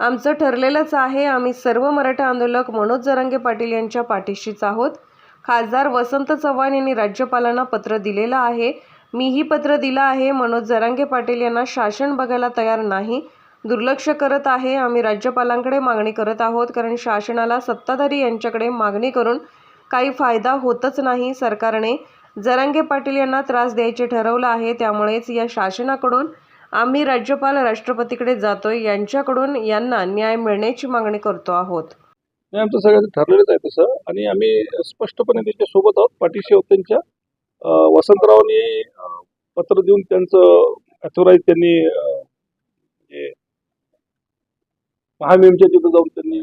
आमचं ठरलेलंच आहे. आम्ही सर्व मराठा आंदोलक मनोज जरांगे पाटील यांच्या पाठीशीच आहोत. खासदार वसंत चव्हाण यांनी राज्यपालांना पत्र दिलेलं आहे. मीही पत्र दिलं आहे. मनोज जरांगे पाटील यांना शासन बघायला तयार नाही. दुर्लक्ष करत आहे. आम्ही राज्यपालांकडे मागणी करत आहोत. कारण शासनाला सत्ताधारी यांच्याकडे मागणी करून काही फायदा होतच नाही. सरकारने जरांगे पाटील यांना त्रास द्यायचे ठरवलं आहे. त्यामुळेच या शासनाकडून आम्ही राज्यपाल राष्ट्रपतीकडे जातोय. यांच्याकडून यांना न्याय मिळण्याची मागणी करतो आहोत. नाही आमचं सगळ्यांचं ठरलेलंच आहे तसं. आणि आम्ही स्पष्टपणे त्यांच्यासोबत आहोत. पाठीशी आहोत त्यांच्या. वसंतरावने पत्र देऊन त्यांचं अथोराईज त्यांनी महामेमच्या तिथं जाऊन त्यांनी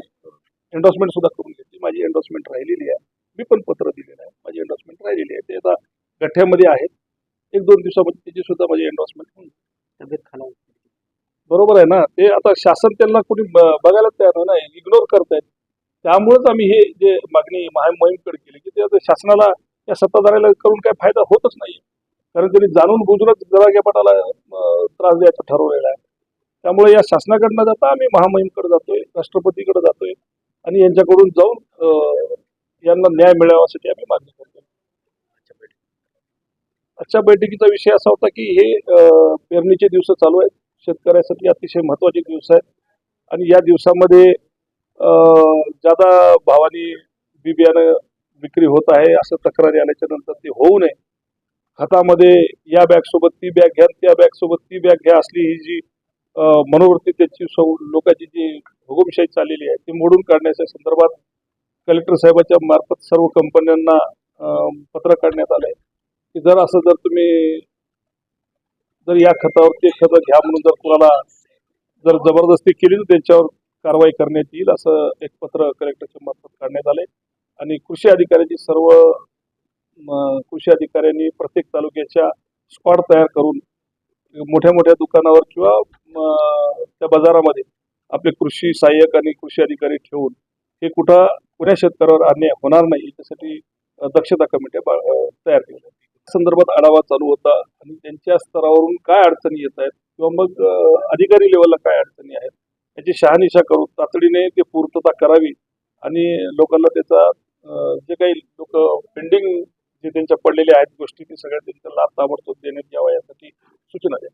एन्डॉर्समेंट सुद्धा करून घेतली. माझी एन्डॉर्समेंट राहिलेली आहे. मी पण पत्र दिलेलं आहे. माझी एन्डॉर्समेंट राहिलेली आहे. ते आता गठ्ठ्यामध्ये आहेत. एक दोन दिवसामध्ये त्याची सुद्धा माझी एन्डॉर्समेंट जाईल. तब्येत खराब बरोबर आहे ना. ते आता शासन त्यांना कुणी बघायला तयार नाही इग्नोर करतायत त्यामुळेच आम्ही हे जे मागणी मोहीमकडे केली की ते आता शासनाला या सत्ताधाऱ्याला करून काय फायदा होतच नाही कारण त्यांनी जाणून बुजूनच जराग्या त्रास द्यायचा ठरवलेला आहे. त्यामुळे या शासनाकडनं जाता आम्ही महामहिमकडे जातोय राष्ट्रपतीकडे जातोय आणि यांच्याकडून जाऊन यांना न्याय मिळावासाठी आम्ही मागणी आजच्या बैठकीचा विषय असा होता की हे पेरणीचे दिवस चालू आहेत. शेतकऱ्यासाठी अतिशय महत्त्वाचे दिवस आहेत. आणि या दिवसामध्ये ज्यादा जादा भावाने बी बियाणं विक्री होत आहे असं तक्रारी आल्याच्यानंतर ते होऊ नये. खतामध्ये या बॅग सोबत ती बॅग घ्या त्या बॅग सोबत ती बॅग घ्या असली ही जी मनोवृत्ती त्याची सौ लोकांची जी हुकुमशाही चाललेली आहे ती मोडून काढण्याच्या संदर्भात कलेक्टर साहेबाच्या मार्फत सर्व कंपन्यांना पत्र काढण्यात आलंय. की जर असं जर तुम्ही जर या खतावर ते खतं घ्या म्हणून जर कुणाला जर जबरदस्ती केली तर त्यांच्यावर कारवाई करण्यात येईल असं एक पत्र कलेक्टरच्या मार्फत काढण्यात आले आणि कृषी अधिकाऱ्यांची सर्व कृषी अधिकाऱ्यांनी प्रत्येक तालुक्याच्या स्क्वॉड तयार करून मोठ्या मोठ्या दुकानावर किंवा त्या बाजारामध्ये आपले कृषी सहाय्यक आणि कृषी अधिकारी ठेवून हे कुठं कुण्या शेतकऱ्यावर अन्याय होणार नाही याच्यासाठी दक्षता कमिट्या तयार केल्या संदर्भात आढावा चालू होता आणि त्यांच्या स्तरावरून काय अडचणी येत आहेत किंवा मग अधिकारी लेवलला काय अडचणी आहेत याची शहानिशा करून तातडीने ते पूर्तता करावी आणि लोकांना त्याचा जे काही लोक पेंडिंग जे त्यांच्या पडलेल्या आहेत गोष्टी ते सगळ्या त्यांचा लाभ ताबडतोब देण्यात यावा यासाठी सूचना द्या.